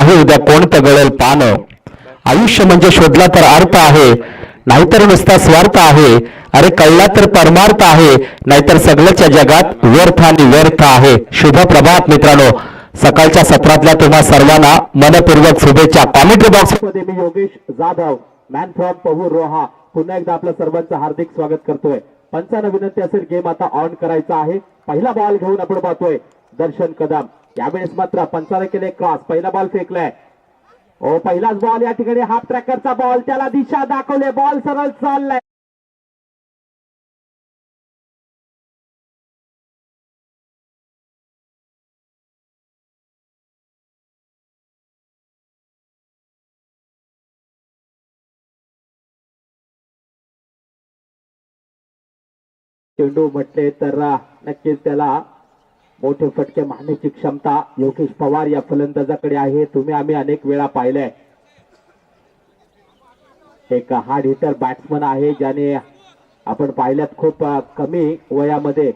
आहे उद्या कोण पगळेल पान? आयुष्य म्हणजे शोधला तर अर्थ आहे नाहीतर नुसता स्वार्थ आहे. अरे कळला तर परमार्थ आहे नाहीतर सगळ्याच्या जगात व्यर्थ आणि व्यर्थ आहे. शुभ प्रभात मित्रांनो सकाळच्या सत्रातल्या तुम्हा सर्वांना मनपूर्वक शुभेच्छा. कॉमेंट्री बॉक्समध्ये मी योगेश जाधव मॅन फ्रॉम पहूर रोहा पुन्हा एकदा आपलं सर्वांचं हार्दिक स्वागत करतोय. पंचांना विनंती असेल गेम आता ऑन करायचा आहे. पहिला बॉल घेऊन आपण पाहतोय दर्शन कदम. यावेळेस मात्र पंचाने केले क्रॉस. पहिला बॉल फेकलाय. ओ पहिलाच बॉल या ठिकाणी. हाफ ट्रॅकरचा बॉल. त्याला दिशा दाखवले. बॉल सरळ चाललाय. चेंडू म्हटले तर नक्कीच त्याला मोठे फटके मारण्याची क्षमता योगेश पवार या फलंदाजाकडे आहे. तुम्ही आम्ही अनेक वेळा पाहिलंय. एक हार्ड हिटर बॅट्समन आहे ज्याने आपण पाहिल्यात खूप कमी वयामध्ये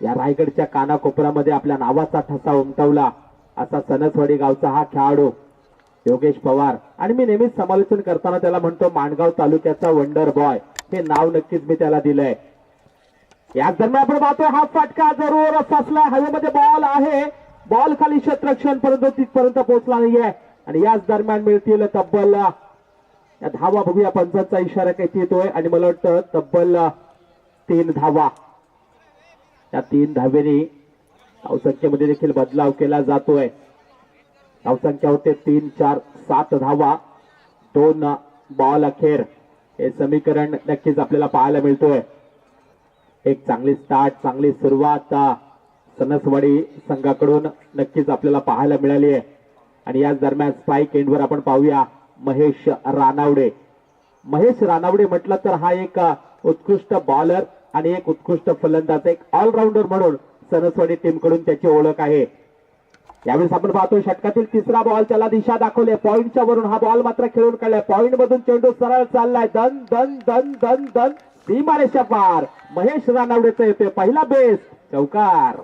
या रायगडच्या कानाकोपऱ्यामध्ये आपल्या नावाचा ठसा उमटवला. असा सनसवाडी गावचा हा खेळाडू योगेश पवार. आणि मी नेहमीच समालोचन करताना त्याला म्हणतो माणगाव तालुक्याचा वंडर बॉय. हे नाव नक्कीच मी त्याला दिलंय. याच दरम्यान आपण पाहतोय हा फटका जरूर फसला. हवेमध्ये बॉल आहे. बॉल खाली क्षेत्रक्षण पर्यंत तिथपर्यंत पोहोचला नाहीये. आणि याच दरम्यान मिळतील तब्बल या धावा बघूया. पंचांचा इशारा काही येतोय. आणि मला वाटतं तब्बल तीन धावा. या तीन धावेने धावसंख्येमध्ये देखील बदलाव केला जातोय. धावसंख्या होते तीन चार सात धावा. दोन बॉल अखेर. हे समीकरण नक्कीच आपल्याला पाहायला मिळतोय. एक चांगली स्टार्ट चांगली सुरुवात सणसवाडी संघाकडून नक्कीच आपल्याला पाहायला मिळाली आहे. आणि याच दरम्यान स्पाईक एंडवर आपण पाहूया महेश रानावडे. महेश रानावडे म्हटलं तर हा एक उत्कृष्ट बॉलर आणि एक उत्कृष्ट फलंदाज एक ऑलराऊंडर म्हणून सणसवाडी टीमकडून त्याची ओळख आहे. यावेळेस आपण पाहतो षटकातील तिसरा बॉल त्याला दिशा दाखवले पॉईंटच्या वरून हा बॉल मात्र खेळून काढलाय पॉईंट मधून चेंडू सरळ चाललाय. दन दन दन दन दन भीमारेच्या पार. महेश रानावडेचा येतोय पहिला बेस चौकार.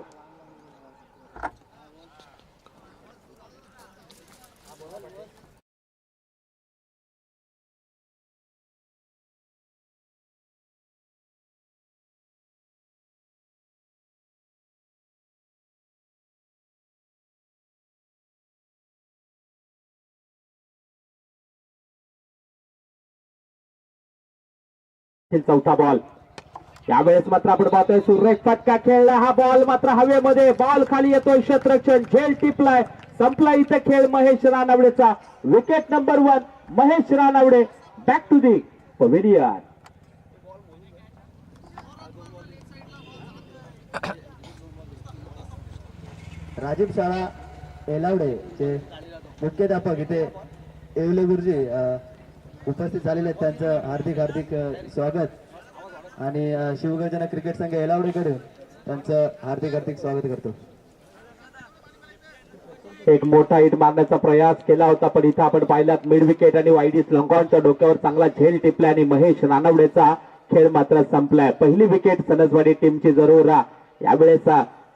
चौथा बॉल यावेळेस मात्र आपण पाहतोय सुरेख फटका खेळला हा बॉल मात्र हवेमध्ये बॉल खाली येतोय. क्षेत्रक्षण झेल टिपलाय. संपला इथे खेळ Mahesh रानावडेचा. Wicket number one Mahesh Ranavade. Back to the pavilion Rajiv शाळा एलावडे चे मुख्याध्यापक इथे येवले गुरुजी उपस्थित झालेले आहेत त्यांचं हार्दिक हार्दिक स्वागत. आणि शिवगर्जना क्रिकेट संघ एलावडेकडे त्यांचं हार्दिक हार्दिक स्वागत करतो. एक मोठा हिट मारण्याचा प्रयास केला होता पण इथं आपण पाहिलात मिड विकेट आणि वाईडीस लंगॉनच्या डोक्यावर चांगला झेल टिपला आणि महेश रानवडेचा खेळ मात्र संपलाय. पहिली विकेट सनसवाडी टीमची जरूर यावेळेस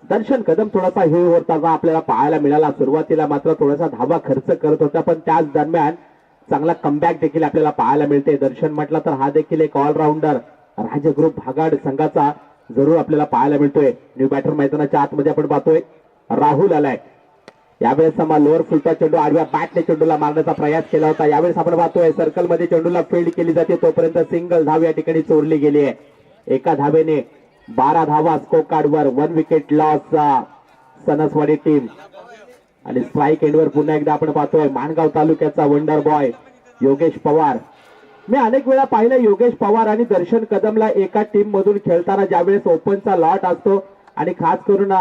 दर्शन कदम थोडासा हे होताना आपल्याला पाहायला मिळाला. सुरुवातीला मात्र थोडासा धावा खर्च करत होता पण त्याच दरम्यान चांगला कमबॅक देखील आपल्याला पाहायला मिळते. दर्शन म्हटलं तर हा देखील एक ऑलराऊंडर राजग्रुप भागाड संघाचा जरूर आपल्याला पाहायला मिळतोय. न्यू बॅटर मैदानाच्या आतमध्ये आपण पाहतोय. राहुल आलाय. यावेळेस लोअर फुलचा चेंडू आडव्या बॅटने चेंडूला मारण्याचा प्रयास केला होता. यावेळेस आपण पाहतोय सर्कलमध्ये चेंडूला फील्ड केली जाते. तोपर्यंत सिंगल धाव या ठिकाणी चोरली गेली आहे. एका धावेने बारा धावा स्कोर कार्डवर one wicket loss Sanaswadi team आणि स्ट्राईक एंडवर पुन्हा एकदा आपण पाहतोय माणगाव तालुक्याचा वंडर बॉय योगेश पवार. मी अनेक वेळा पाहिलं योगेश पवार आणि दर्शन कदमला एका टीम मधून खेळताना ज्यावेळेस ओपनचा लॉट असतो आणि खास करून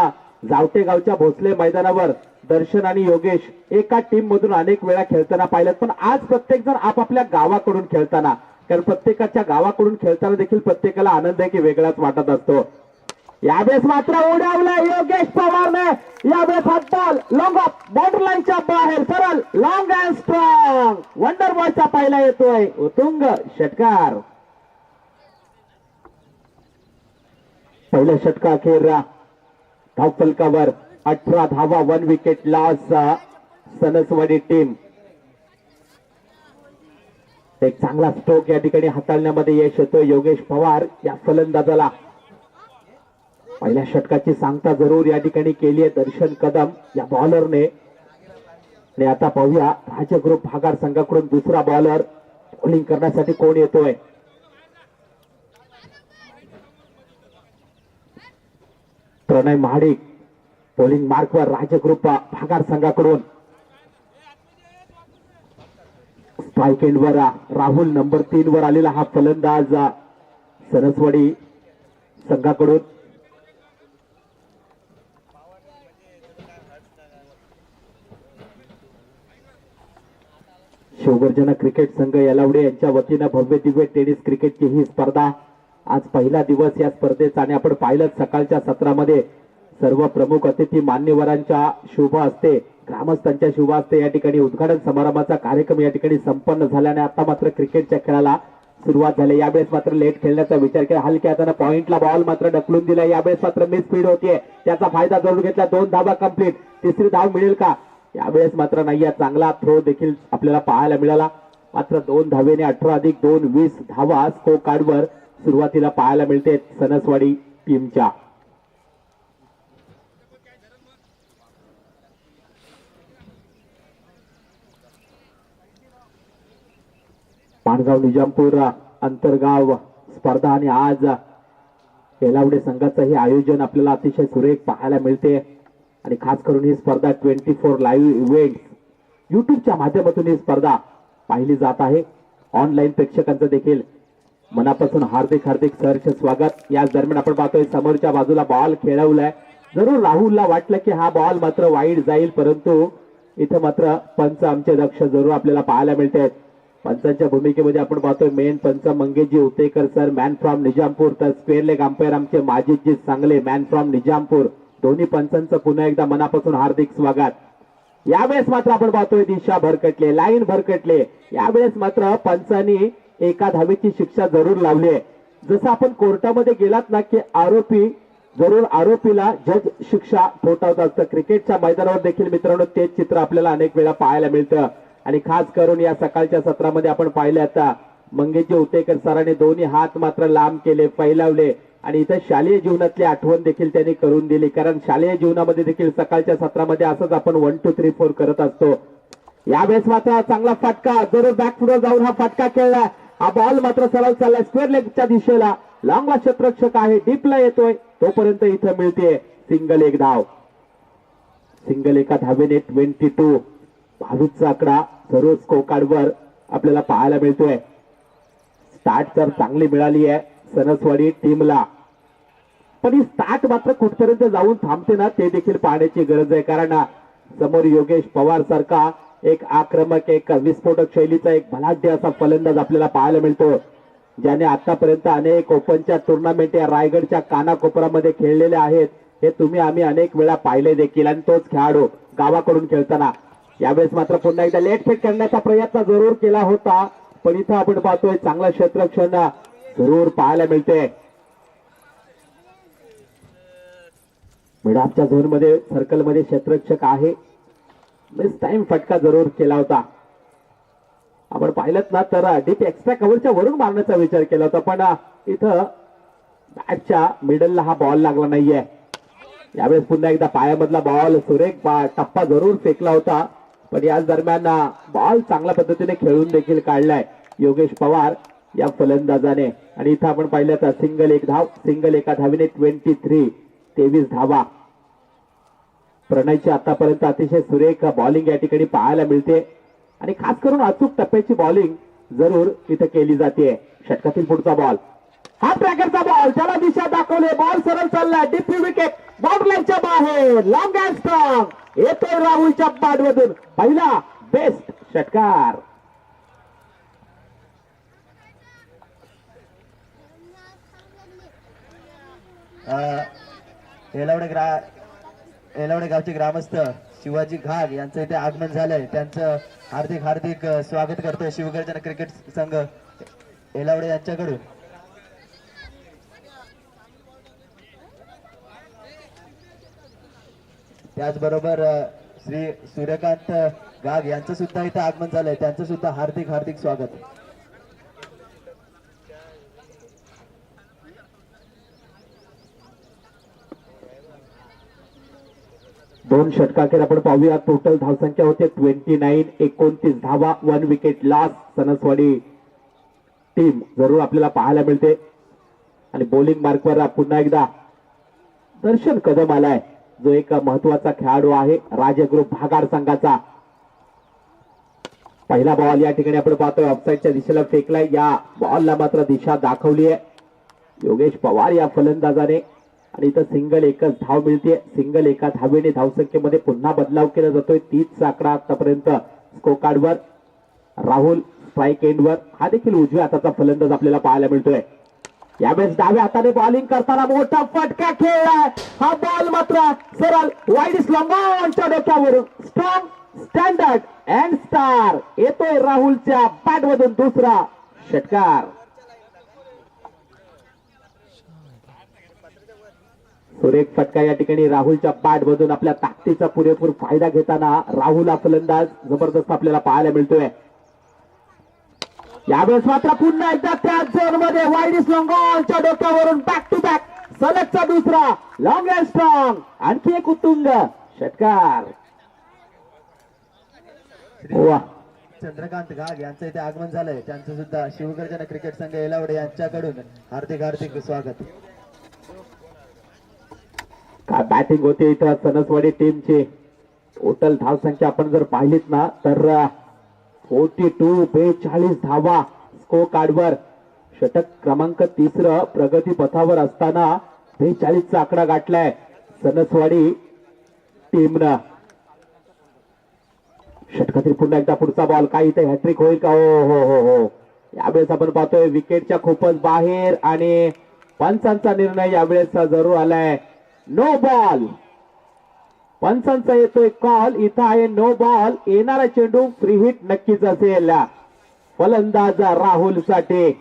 जावटे गावच्या भोसले मैदानावर दर्शन आणि योगेश एका टीम मधून अनेक वेळा खेळताना पाहिलं पण आज प्रत्येक जण आपापल्या गावाकडून खेळताना कारण प्रत्येकाच्या गावाकडून खेळताना देखील प्रत्येकाला आनंद आहे की वेगळाच वाटत असतो. यावेळेस मात्र उडावला योगेश पवारने. यावेळेस हात लॉंग ऑफ बॉर्डरलाईनच्या बाहेर सरळ. लॉंग अँड स्ट्रॉंग वंडर बॉयचा पहिला येतोय. उतुंग षटकार. पहिल्या षटका अखेर धावफलकावर अठरा धावा one wicket loss Sanaswadi team एक चांगला स्ट्रोक या ठिकाणी हाताळण्यामध्ये यश येतो योगेश पवार. या फलंदाजाला पहिल्या षटकाची सांगता जरूर या ठिकाणी केली आहे दर्शन कदम या बॉलरने आणि आता पाहूया राज्य ग्रुप भागार संघाकडून दुसरा बॉलर बॉलिंग करण्यासाठी कोण येतोय? प्रणय महाडिक. बॉलिंग मार्कवर राज्य ग्रुप भागार संघाकडून. स्ट्राईक एंडवर राहुल नंबर तीन वर आलेला हा फलंदाज सरसवाडी संघाकडून. शिवगर्जना क्रिकेट संघ यलावडे यांच्या वतीनं भव्य दिव्य टेनिस क्रिकेटची ही स्पर्धा आज पहिला दिवस या स्पर्धेचा आणि आपण पाहिलं सकाळच्या सत्रामध्ये सर्व प्रमुख अतिथी मान्यवरांच्या शुभ असते ग्रामस्थांच्या शुभ असते या ठिकाणी उद्घाटन समारंभाचा कार्यक्रम या ठिकाणी संपन्न झाल्याने आता मात्र क्रिकेटच्या खेळाला सुरुवात झाली. यावेळेस मात्र लेट खेळण्याचा विचार केला. हलक्या हाताने पॉइंटला बॉल मात्र ढकलून दिला. यावेळेस मात्र मिस स्पीड होतीये. त्याचा फायदा जरूर घेतला. दोन धावा कंप्लीट तिसरी धाव मिळेल का? यावेळेस मात्र नाही या चांगला थ्रो देखील आपल्याला पाहायला मिळाला. मात्र दोन धावेने अठरा अधिक दोन वीस धावा स्को कार्डवर सुरुवातीला पाहायला मिळते सनसवाडी टीमच्या माणगाव निजामपूर अंतर्गाव स्पर्धा आणि आज येलावडे संघाचं हे आयोजन आपल्याला अतिशय सुरेख पाहायला मिळते. आणि खास करून ही स्पर्धा ट्वेंटी फोर लाईव्ह इव्हेंट युट्यूबच्या माध्यमातून ही स्पर्धा पाहिली जात आहे. ऑनलाईन प्रेक्षकांचं देखील मनापासून हार्दिक हार्दिक सहर्ष स्वागत. याच दरम्यान आपण पाहतोय समोरच्या बाजूला बॉल खेळवलाय. जरूर राहुलला वाटलं की हा बॉल मात्र वाईट जाईल परंतु इथं मात्र पंच आमचे लक्ष जरूर आपल्याला पाहायला मिळते. पंचांच्या भूमिकेमध्ये आपण पाहतोय मेन पंच मंगेशजी Utekar sir man from Nizampur तर स्क्वेअर लेग अंपायर आमचे माजिदजी सांगले मॅन फ्रॉम निजामपूर. दोन्ही पंचांचं पुन्हा एकदा मनापासून हार्दिक स्वागत. यावेळेस मात्र आपण पाहतोय दिशा भरकटले लाईन भरकटले. यावेळेस मात्र पंचांनी एका धावेची शिक्षा जरूर लावली आहे. जसं आपण कोर्टामध्ये गेलात ना की आरोपी जरूर आरोपीला जज शिक्षा ठोठावत असतं. क्रिकेटच्या मैदानावर देखील मित्रांनो तेच चित्र आपल्याला अनेक वेळा पाहायला मिळतं. आणि खास करून या सकाळच्या सत्रामध्ये आपण पाहिले आता मंगेशजी उतेकर सरांनी दोन्ही हात मात्र लांब केले फैलावले. आणि इथं शालेय जीवनातली आठवण देखील त्यांनी करून दिली. कारण शालेय जीवनामध्ये देखील सकाळच्या सत्रामध्ये असंच आपण वन टू थ्री फोर करत असतो. यावेळेस मात्र चांगला फटका जरूर पुढे जाऊन हा फटका खेळला. हा बॉल मात्र सरळ चाललाय स्क्वेअर लेगच्या दिशेला. लॉंगला क्षेत्रक्षक आहे. डीपला येतोय. तोपर्यंत इथं मिळते सिंगल एक धाव. सिंगल एका धावेने ट्वेंटी टू बावीसचा आकडा सरोज कोकाडवर आपल्याला पाहायला मिळतोय. स्टार्ट तर चांगली मिळाली आहे सनसवाडी टीमला. पण ही स्टार्ट मात्र कुठपर्यंत जाऊन थांबते ना ते देखील पाहण्याची गरज आहे. कारण समोर योगेश पवार सारखा एक आक्रमक एक विस्फोटक शैलीचा एक भलाढ्य असा फलंदाज आपल्याला पाहायला मिळतो. ज्याने आतापर्यंत अनेक ओपनच्या टुर्नामेंट या रायगडच्या कानाकोपरामध्ये खेळलेले आहेत. हे तुम्ही आम्ही अनेक वेळा पाहिले देखील. आणि तोच खेळाडू गावाकडून खेळताना. यावेळेस मात्र पुन्हा एकदा लेट फेक करण्याचा प्रयत्न जरूर केला होता. पण इथं आपण पाहतोय चांगला क्षेत्रक्षण जरूर पाहायला मिळते. मिडापच्या झोनमध्ये सर्कलमध्ये क्षेत्ररक्षक आहे. मिस टाइम फटका जरूर केला होता. आपण पाहिलं ना तर डीप एक्स्ट्रा कव्हरच्या वरून मारण्याचा विचार केला होता पण uh, इथं बॅटच्या मिडलला हा बॉल लागला नाहीये. यावेळेस पुन्हा एकदा पायामधला बॉल सुरेख बा- टप्पा जरूर फेकला होता. पण याच दरम्यान uh, बॉल चांगल्या पद्धतीने खेळून देखील काढलाय योगेश पवार. या फलंदाजाने. आणि इथं आपण पाहिलं तर सिंगल एक धाव सिंगल एका धावीने ट्वेंटी थ्री तेवीस धावा. प्रणयची आतापर्यंत अतिशय सुरेख बॉलिंग या ठिकाणी पाहायला मिळते. आणि खास करून अचूक टप्प्याची बॉलिंग जरूर इथं केली जाते. षटकातील पुढचा बॉल हा ट्रॅकरचा बॉल त्याला दिशा दाखवले बॉल सरळ चालला डिप्यू विकेट बाउंड्रीच्या बाहेर लॉंग अँड स्ट्रॉंग येतोय राहुलच्या मधून पहिला बेस्ट षटकार. येलावडे ग्रा येलावडे गावचे ग्रामस्थ शिवाजी घाग यांचं इथे आगमन झालंय. त्यांचं हार्दिक हार्दिक स्वागत करतोय शिवगर्जन क्रिकेट संघ येलावडे यांच्याकडून. त्याचबरोबर श्री सूर्यकांत गाग यांचं सुद्धा इथे आगमन झालंय. त्यांचं सुद्धा हार्दिक हार्दिक स्वागत. दोन षटकाखेर आपण पाहूया टोटल धावसंख्या होते ट्वेंटी नाईन एकोणतीस. धावा one wicket last Sanaswadi team जरूर आपल्याला पाहायला मिळते. आणि बॉलिंग मार्कवर पुन्हा एकदा दर्शन कदम आलाय. जो एक महत्त्वाचा खेळाडू आहे राजग्रुप भागार संघाचा. पहिला बॉल या ठिकाणी आपण पाहतोय. ऑफसाईडच्या दिशेला फेकलाय. या बॉलला मात्र दिशा दाखवली आहे योगेश पवार या फलंदाजाने आणि इथं सिंगल एकच धाव मिळते सिंगल एका धावेने धावसंख्येमध्ये पुन्हा बदलाव केला जातोय. तीच साकडा आतापर्यंत स्कोकार्डवर राहुल स्ट्राईक एंडवर हा देखील उजव्या हाताचा फलंदाज आपल्याला पाहायला मिळतोय. यावेळेस डाव्या हाताने बॉलिंग करताना मोठा फटका खेळलाय हा बॉल मात्र सरळ वाईडिस लॉंगॉनच्या डोक्यावरून. स्ट्रॉंग स्टँडर्ड अँड स्टार येतोय राहुलच्या बॅटमधून दुसरा षटकार. सुरेख फटका या ठिकाणी राहुलच्या पाठ मधून आपल्या ताकदीचा पुरेपूर फायदा घेताना राहुल हा फलंदाज जबरदस्त आपल्याला पाहायला मिळतोय. यावेळेस मात्र पुन्हा एकदा त्याच झोनमध्ये वाईडिस लॉंगॉनच्या डोक्यावरून बॅक टू बॅक सलगचा दुसरा लॉंग अँड स्ट्रॉंग आणखी एक उत्तुंग षटकार. वा. चंद्रकांत घाग यांचं इथे आगमन झालंय. त्यांचं सुद्धा शिवगर्जना क्रिकेट संघ येलावडे यांच्याकडून हार्दिक हार्दिक स्वागत. बॅटिंग होते इथं सनसवाडी टीमची टोटल धाव संख्या आपण जर पाहिलीत ना तर फोर्टी टू बेचाळीस धावा स्को कार्डवर षटक क्रमांक तिसरं प्रगती पथावर असताना बेचाळीसचा आकडा गाठलाय सनसवाडी टीमनं षटकातील पुन्हा एकदा पुढचा बॉल काय इथे हॅट्रिक होईल का? हो हो हो हो. यावेळेस आपण पाहतोय विकेटच्या खूपच बाहेर आणि पंचांचा निर्णय यावेळेस जरूर आलाय. नो बॉल पंचांचा येतोय कॉल इथं आहे नो बॉल येणारा चेंडू फ्री हिट नक्कीच असेल फलंदाज राहुलसाठी.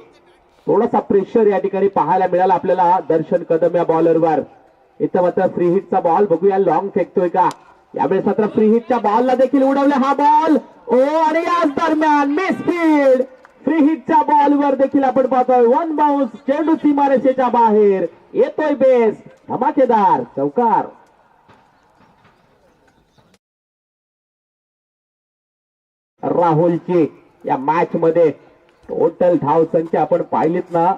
थोडासा प्रेशर या ठिकाणी पाहायला मिळाला आपल्याला दर्शन कदम या बॉलरवर इथं मात्र फ्री हिटचा बॉल बघूया लॉंग फेकतोय का? यावेळेस मात्र फ्री हिटच्या बॉलला देखील उडवलं हा बॉल ओ आणि याच दरम्यान मिस फील्ड फ्री हिटच्या बॉलवर देखील आपण पाहतोय. वन बाउन्स चेंडू सीमारेषेच्या बाहेर. येतोय बेस धमाकेदार चौकार. राहुलची या मॅच मध्ये टोटल धाव संख्या आपण पाहिलीत ना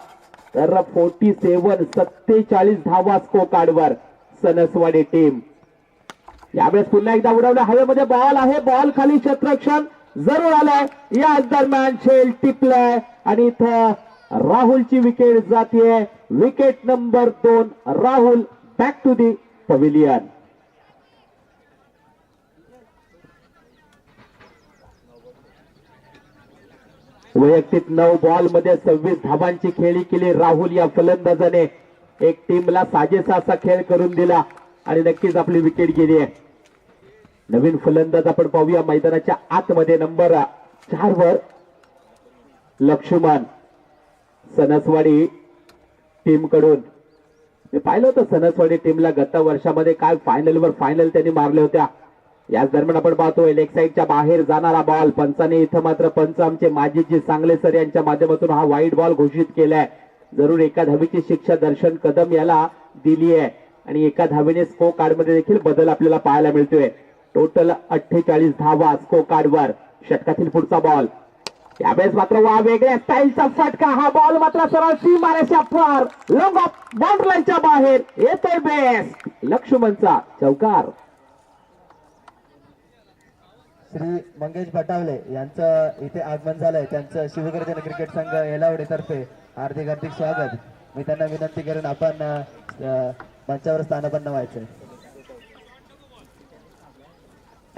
तर फोर्टी सेवन सत्तेचाळीस धावा स्को कार्डवर सनसवाडी टीम यावेळेस पुन्हा एकदा उडवलं. हवेमध्ये बॉल आहे. बॉल खाली क्षेत्रक्षण जरूर आलाय. याच दरम्यान शेल टिपलाय आणि इथं राहुलची विकेट जातीये. विकेट नंबर दोन Rahul back to the pavilion वैयक्तिक नऊ बॉलमध्ये सव्वीस धाबांची खेळी केली राहुल या फलंदाजाने. एक टीमला साजेसा असा खेळ करून दिला आणि नक्कीच आपली विकेट गेली आहे. नवीन फलंदाज आपण पाहूया. मैदानाच्या आतमध्ये नंबर चार वर लक्ष्मण सनसवाडी टीमकडून मी पाहिलं होतं सनसवाडी टीमला गत वर्षामध्ये काय फायनलवर फायनल त्यांनी मारल्या होत्या. याच दरम्यान आपण पाहतोय लेग साईडच्या बाहेर जाणारा बॉल पंचाने इथं मात्र पंच आमचे माजीजी सांगले सर यांच्या माध्यमातून हा वाईट बॉल घोषित केलाय. जरूर एका धावीची शिक्षा दर्शन कदम याला दिली आहे आणि एका धावीने स्को कार्डमध्ये देखील बदल आपल्याला पाहायला मिळतोय. टोटल अठ्ठेचाळीस धावा स्कोकार्डवर षटकातील पुढचा बॉल यावेळेस मात्र वा वेगळ्या स्टाईलचा फटका. हा बॉल मात्र सरळ सी मारेच्या फार लॉंग ऑफ बाहेर. येतोय बेस्ट लक्ष्मणचा चौकार. श्री मंगेश भटावले यांचं इथे आगमन झालंय. त्यांचं शिवगर्जन क्रिकेट संघ येलावडे तर्फे हार्दिक हार्दिक स्वागत. मी त्यांना विनंती करून आपण मंचावर स्थानपन्न व्हायचंय.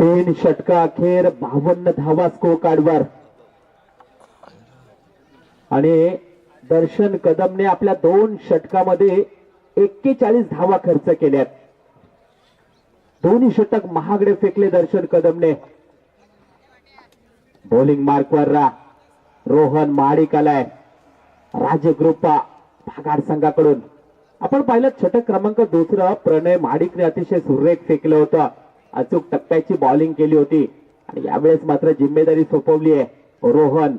तीन षटका अखेर बावन्न धावा स्को कार्डवर आणि दर्शन कदमने आपल्या दोन षटकामध्ये एक्केचाळीस धावा खर्च केल्यात. दोन्ही षटक महागडे फेकले दर्शन कदमने. बॉलिंग मार्कवर रा रोहन महाडिक आलाय राजगृपा भागाड संघाकडून. आपण पाहिलं षटक क्रमांक दुसरं प्रणय महाडिकने अतिशय सुरेख फेकलं होतं. अचूक टप्प्याची बॉलिंग केली होती. आणि यावेळेस मात्र जिम्मेदारी सोपवली आहे. रोहन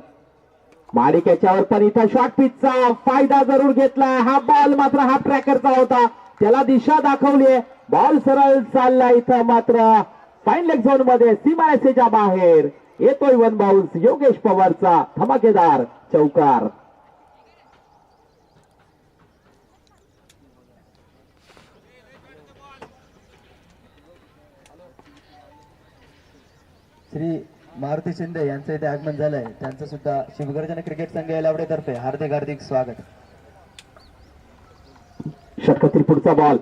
माडिक याच्यावर पण इथं शॉर्ट पिचचा फायदा जरूर घेतला हा बॉल मात्र हा ट्रॅकरचा होता. त्याला दिशा दाखवलीये बॉल सरळ चालला इथं मात्र. फाईन लेग झोनमध्ये सीमारेषेच्या बाहेर. येतोय वन बाउन्स योगेश पवारचा धमाकेदार चौकार. श्री मारुती शिंदे यांचं इथे आगमन झालंय. त्यांचं सुद्धा शिवगर्जन क्रिकेट संघ येलावडेतर्फे हार्दिक हार्दिक स्वागत. षटकातील पुढचा बॉल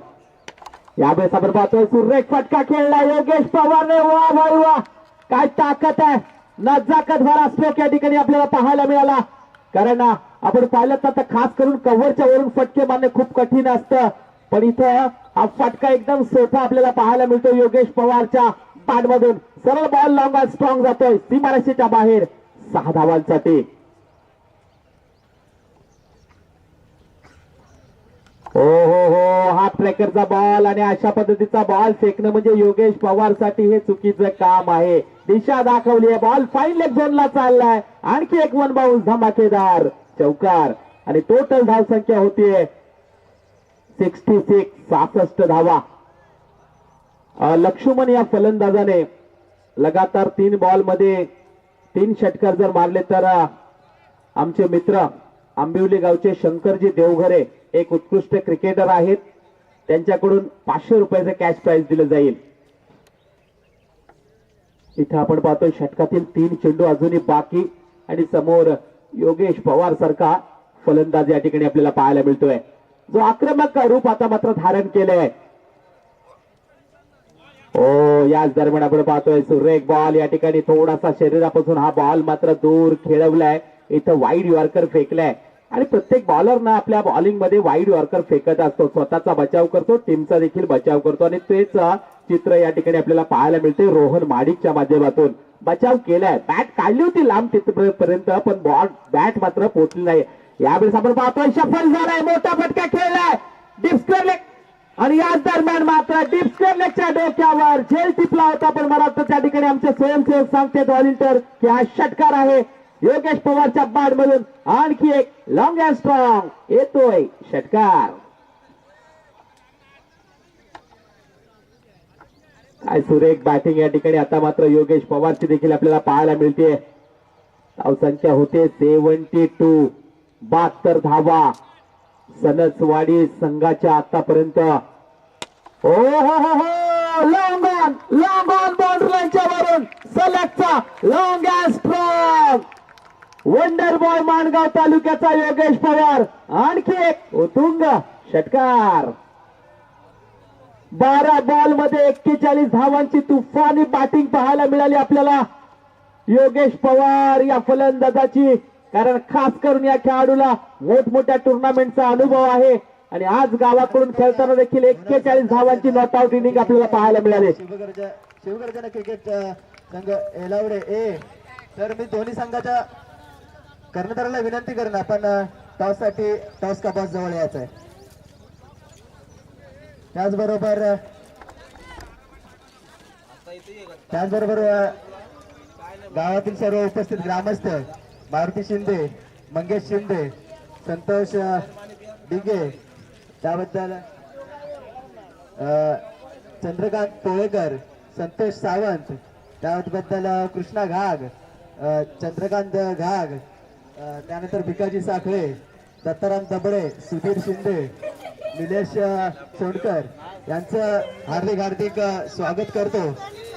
यावेळेस आपण पाहतोय सुरेख फटका खेळला योगेश पवारने. वा भाई वा. काय ताकद आहे. नजाकत भरा स्ट्रोक या ठिकाणी आपल्याला पाहायला मिळाला. कारण आपण पाहिलं तर खास करून कव्हरच्या वरून फटके मारणे खूप कठीण असतं. पण इथं हा फटका एकदम सोपा आपल्याला पाहायला मिळतो योगेश पवारच्या पाठमधून. सरळ बॉल लॉंग स्ट्रॉंग जातोय. सीमारेषेच्या बाहेर. सहा धावांसाठी हो हो हो. हा ट्रॅकरचा बॉल आणि अशा पद्धतीचा बॉल फेकणं म्हणजे योगेश पवारसाठी हे चुकीचं काम आहे. दिशा दाखवली आहे. बॉल फाईन लेग झोनला चाललाय. आणखी एक वन बाउन्स धमाकेदार. चौकार. आणि टोटल धाव संख्या होतीये सिक्स्टी सिक्स सहासष्ट धावा. लक्ष्मण या फलंदाजाने लगातार तीन बॉलमध्ये तीन षटकार जर मारले तर आमचे मित्र आंबिवली गावचे शंकरजी देवघरे एक उत्कृष्ट क्रिकेटर आहेत. त्यांच्याकडून पाचशे रुपयाचं कॅश प्राइज दिलं जाईल. इथं आपण पाहतोय षटकातील तीन चेंडू अजूनही बाकी आणि समोर योगेश पवार सारखा फलंदाज या ठिकाणी आपल्याला पाहायला मिळतोय. जो आक्रमक रूप आता मात्र धारण केलंय. हो याच दरम्यान आपण पाहतोय सुरेख बॉल या ठिकाणी थोडासा शरीरापासून हा बॉल मात्र दूर खेळवलाय. इथं वाईड यॉर्कर फेकलाय. आणि प्रत्येक बॉलर ना आपल्या बॉलिंगमध्ये वाईड यॉर्कर फेकत असतो. स्वतःचा बचाव करतो टीमचा देखील बचाव करतो. आणि तेच चित्र या ठिकाणी आपल्याला पाहायला मिळते रोहन माडिकच्या माध्यमातून. बचाव केलाय. बॅट काढली होती लांब तिथपर्यंत पण बॉल बॅट मात्र पोचली नाही. यावेळेस आपण पाहतोय सफल झालाय मोठा फटका खेळलाय. डिस्कर आणि याच दरम्यान मात्र डिस्कर डोक्यावर झेल टिपला होता पण मला त्या ठिकाणी आमचे स्वयंसेवक सांगते व्हॉलिंटर की हा षटकार आहे. योगेश पवारच्या बाट मधून आणखी एक लॉंग अँड स्ट्रॉंग येतोय षटकार. काय सुरेख बॅटिंग या ठिकाणी. आता मात्र योगेश पवारची देखील आपल्याला पाहायला मिळते धावसंख्या होते सेव्हन्टी टू बहात्तर धावा. सनसवाडी संघाच्या आतापर्यंत. ओ हो हो हो, हो. Long on long on boundary वरून सलगचा long and strong wonder boy Mangaon तालुक्याचा योगेश पवार. आणखी एक उतुंग षटकार. बारा बॉलमध्ये एक्केचाळीस धावांची तुफानी बॅटिंग पाहायला मिळाली आपल्याला. योगेश पवार या फलंदाजाची कारण खास करून या खेळाडूला मोठमोठ्या टुर्नामेंटचा अनुभव आहे. आणि आज गावाकडून खेळताना देखील एक्केचाळीस धावांची नॉट आउट इनिंग आपल्याला पाहायला मिळाली. शिवगर्जना क्रिकेट संघ एलावडे. ए तर मी दोन्ही संघाच्या कर्णधाराला विनंती करेन आपण टॉससाठी टॉस का बॉस जवळ यायचं आहे त्याचबरोबर त्याचबरोबर गावातील सर्व उपस्थित ग्रामस्थ मारुती शिंदे मंगेश शिंदे संतोष डिगे त्याबद्दल चंद्रकांत कोळेकर संतोष सावंत त्याबद्दल कृष्णा घाग चंद्रकांत घाग त्यानंतर भिकाजी साखळे दत्ताराम दबडे सुधीर शिंदे निलेश सोडकर यांचं हार्दिक हार्दिक स्वागत करतो.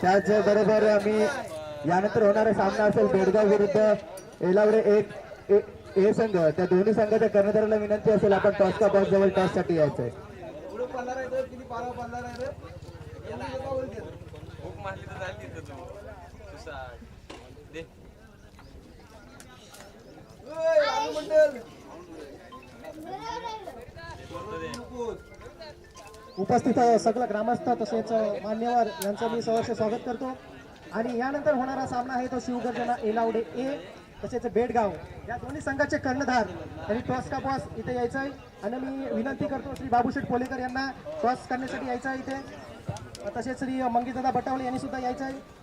त्याचबरोबर मी यानंतर होणारा सामना असेल बेडगाव विरुद्ध एलावडे एक ए- ए संघ त्या दोन्ही संघाच्या कर्णधाराला विनंती असेल आपण टॉस का बॉस जवळ टॉससाठी यायचंय उपस्थित सगळं ग्रामस्थ तसेच मान्यवर यांचं मी सहर्ष स्वागत करतो. आणि यानंतर होणारा सामना आहे तो शिवगर्जना एलावडे ए. तसेच बेडगाव या दोन्ही संघाचे कर्णधार. त्यांनी टॉस का बॉस इथे यायचं आहे आणि मी विनंती करतो श्री बाबूशेठ पोलेकर यांना टॉस करण्यासाठी यायचं आहे इथे. तसेच श्री मंगीदादा बटावले यांनी सुद्धा यायचं आहे